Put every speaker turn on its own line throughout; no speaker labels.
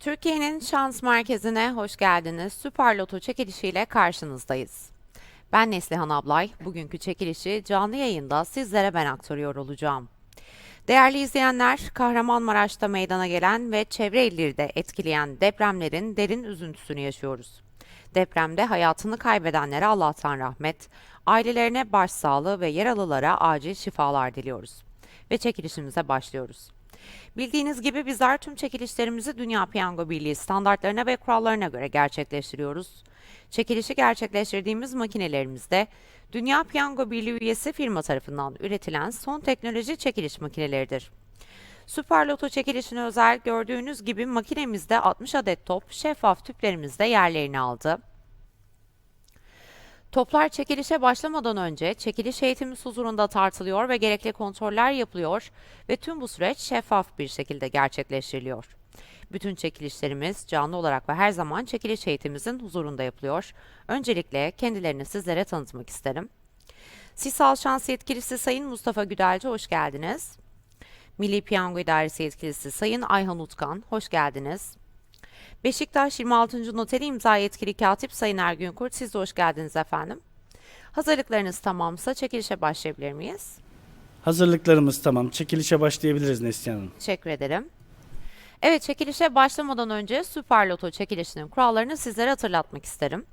Türkiye'nin şans merkezine hoş geldiniz. Süper Loto çekilişiyle karşınızdayız. Ben Neslihan Ablay. Bugünkü çekilişi canlı yayında sizlere ben aktarıyor olacağım. Değerli izleyenler, Kahramanmaraş'ta meydana gelen ve çevre illeri de etkileyen depremlerin derin üzüntüsünü yaşıyoruz. Depremde hayatını kaybedenlere Allah'tan rahmet, ailelerine başsağlığı ve yaralılara acil şifalar diliyoruz. Ve çekilişimize başlıyoruz. Bildiğiniz gibi bizler tüm çekilişlerimizi Dünya Piyango Birliği standartlarına ve kurallarına göre gerçekleştiriyoruz. Çekilişi gerçekleştirdiğimiz makinelerimizde Dünya Piyango Birliği üyesi firma tarafından üretilen son teknoloji çekiliş makineleridir. Süper Loto çekilişine özel gördüğünüz gibi makinemizde 60 adet top şeffaf tüplerimizde yerlerini aldı. Toplar çekilişe başlamadan önce çekiliş heyetimiz huzurunda tartılıyor ve gerekli kontroller yapılıyor ve tüm bu süreç şeffaf bir şekilde gerçekleştiriliyor. Bütün çekilişlerimiz canlı olarak ve her zaman çekiliş heyetimizin huzurunda yapılıyor. Öncelikle kendilerini sizlere tanıtmak isterim. Sisal Şans Yetkilisi Sayın Mustafa Güdelci hoş geldiniz. Milli Piyango İdaresi Yetkilisi Sayın Ayhan Utkan hoş geldiniz. Beşiktaş 26. Noteri imza yetkili katip Sayın Ergün Kurt siz de hoş geldiniz efendim. Hazırlıklarınız tamamsa çekilişe başlayabilir miyiz?
Hazırlıklarımız tamam. Çekilişe başlayabiliriz Neslihan Hanım.
Teşekkür ederim. Evet çekilişe başlamadan önce Süper Loto çekilişinin kurallarını sizlere hatırlatmak isterim.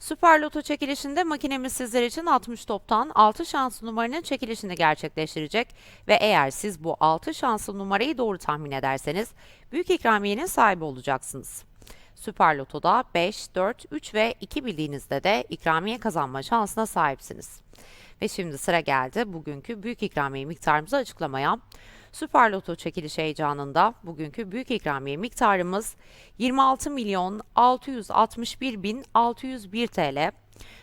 Süper Loto çekilişinde makinemiz sizler için 60 toptan 6 şanslı numaranın çekilişini gerçekleştirecek ve eğer siz bu 6 şanslı numarayı doğru tahmin ederseniz büyük ikramiyenin sahibi olacaksınız. Süper Loto'da 5, 4, 3 ve 2 bildiğinizde de ikramiye kazanma şansına sahipsiniz. Ve şimdi sıra geldi bugünkü büyük ikramiye miktarımızı açıklamaya. Süper Loto çekiliş heyecanında bugünkü büyük ikramiye miktarımız 26 milyon 661 bin 601 TL.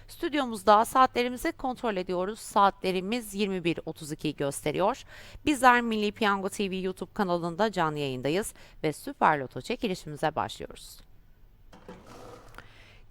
Stüdyomuzda saatlerimizi kontrol ediyoruz. Saatlerimiz 21.32 gösteriyor. Bizler Milli Piyango TV YouTube kanalında canlı yayındayız ve Süper Loto çekilişimize başlıyoruz.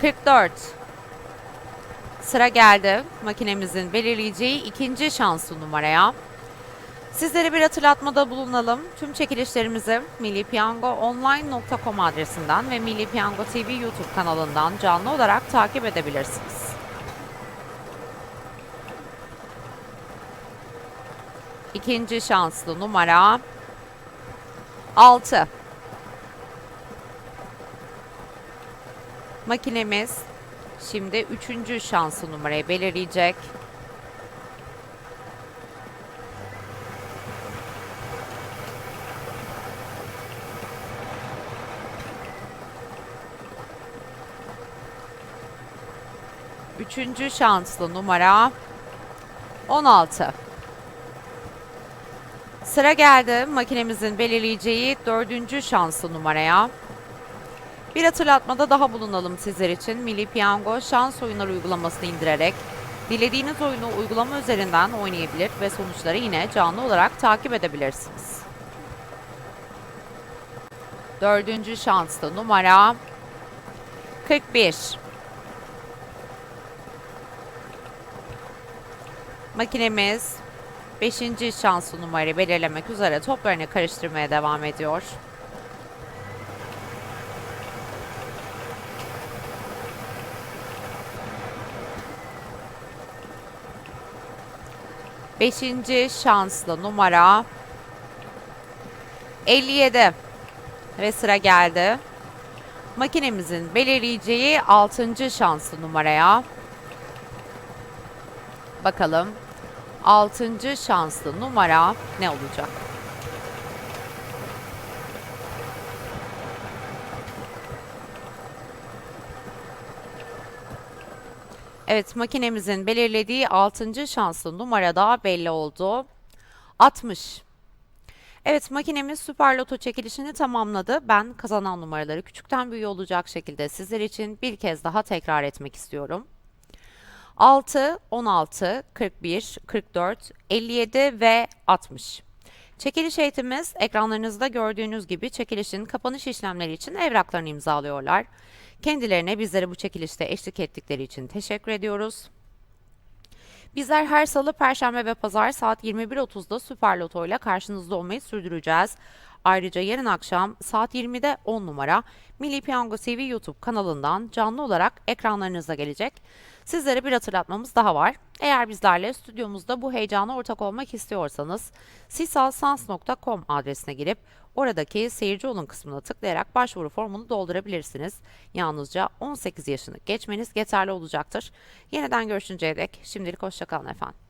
Kırk dört. Sıra geldi makinemizin belirleyeceği ikinci şanslı numaraya. Sizlere bir hatırlatmada bulunalım. Tüm çekilişlerimizi millipiyangoonline.com adresinden ve Milli Piyango TV YouTube kanalından canlı olarak takip edebilirsiniz. İkinci şanslı numara 6. Makinemiz şimdi üçüncü şanslı numarayı belirleyecek. Üçüncü şanslı numara 16. Sıra geldi makinemizin belirleyeceği dördüncü şanslı numaraya. Bir hatırlatmada daha bulunalım sizler için. Milli Piyango şans oyunları uygulamasını indirerek dilediğiniz oyunu uygulama üzerinden oynayabilir ve sonuçları yine canlı olarak takip edebilirsiniz. Dördüncü şanslı numara 41. Makinemiz 5. şanslı numarayı belirlemek üzere toplarını karıştırmaya devam ediyor. Beşinci şanslı numara 57 ve sıra geldi. Makinemizin belirleyeceği 6. şanslı numaraya. Bakalım 6. şanslı numara ne olacak? Evet makinemizin belirlediği 6. şanslı numara da belli oldu. 60. Evet makinemiz Süper Loto çekilişini tamamladı. Ben kazanan numaraları küçükten büyüğe olacak şekilde sizler için bir kez daha tekrar etmek istiyorum. 6, 16, 41, 44, 57 ve 60. Çekiliş heyetimiz ekranlarınızda gördüğünüz gibi çekilişin kapanış işlemleri için evraklarını imzalıyorlar. Kendilerine bizlere bu çekilişte eşlik ettikleri için teşekkür ediyoruz. Bizler her salı, perşembe ve pazar saat 21.30'da Süper Loto ile karşınızda olmayı sürdüreceğiz. Ayrıca yarın akşam saat 20'de 10 numara Milli Piyango TV YouTube kanalından canlı olarak ekranlarınıza gelecek. Sizlere bir hatırlatmamız daha var. Eğer bizlerle stüdyomuzda bu heyecana ortak olmak istiyorsanız sisalsans.com adresine girip oradaki seyirci olun kısmına tıklayarak başvuru formunu doldurabilirsiniz. Yalnızca 18 yaşını geçmeniz yeterli olacaktır. Yeniden görüşünceye dek şimdilik hoşçakalın efendim.